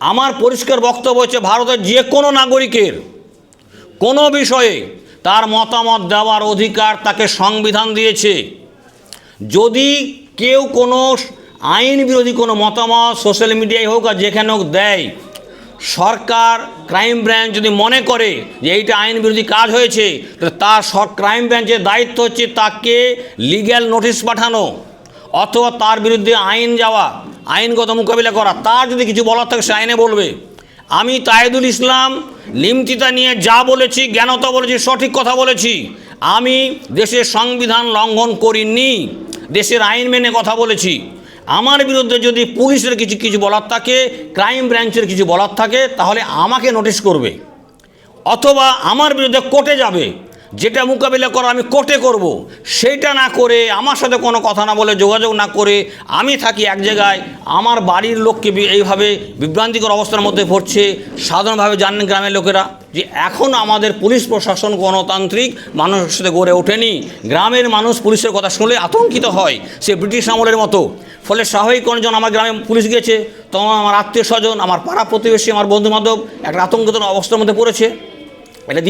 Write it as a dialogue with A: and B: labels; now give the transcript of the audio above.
A: আমার পরিষ্কার বক্তব্য হচ্ছে ভারতের যে কোনো নাগরিকের কোনো বিষয়ে তার মতামত দেওয়ার অধিকার তাকে সংবিধান দিয়েছে। যদি কেউ কোনো আইন বিরোধী কোনো মতামত সোশ্যাল মিডিয়ায় হোক আর যেখানে হোক দেয়, সরকার ক্রাইম ব্রাঞ্চ যদি মনে করে যে এইটা আইন বিরোধী কাজ হয়েছে তার ক্রাইম ব্রাঞ্চের দায়িত্ব হচ্ছে তাকে লিগ্যাল নোটিশ পাঠানো অথবা তার বিরুদ্ধে আইন যাওয়া। আইনগত মোকাবিলা করা, তার যদি কিছু বলার থাকে সে আইনে বলবে। আমি তায়েদুল ইসলাম লিমতিতা নিয়ে যা বলেছি, জ্ঞানতা বলেছি, সঠিক কথা বলেছি, আমি দেশের সংবিধান লঙ্ঘন করিনি, দেশের আইন মেনে কথা বলেছি। আমার বিরুদ্ধে যদি পুলিশের কিছু কিছু বলার থাকে, ক্রাইম ব্রাঞ্চের কিছু বলার থাকে, তাহলে আমাকে নোটিশ করবে। অথবা আমার বিরুদ্ধে কোর্টে যাবে। যেটা মোকাবিলা করা আমি কোর্টে করব। সেইটা না করে, আমার সাথে কোনো কথা না বলে, যোগাযোগ না করে আমি থাকি এক জায়গায়, আমার বাড়ির লোককে এইভাবে বিভ্রান্তিকর অবস্থার মধ্যে পড়ছে। সাধারণভাবে জানেন গ্রামের লোকেরা যে এখন আমাদের পুলিশ প্রশাসন গণতান্ত্রিক মানুষের সাথে গড়ে ওঠেনি। গ্রামের মানুষ পুলিশের কথা শুনলে আতঙ্কিত হয়, সে ব্রিটিশ আমলের মতো। ফলে স্বাভাবিক যখন আমার গ্রামে পুলিশ গেছে তখন আমার আত্মীয় স্বজন, আমার পাড়া প্রতিবেশী, আমার বন্ধু বান্ধব একটা আতঙ্কিত অবস্থার মধ্যে পড়েছে। এটা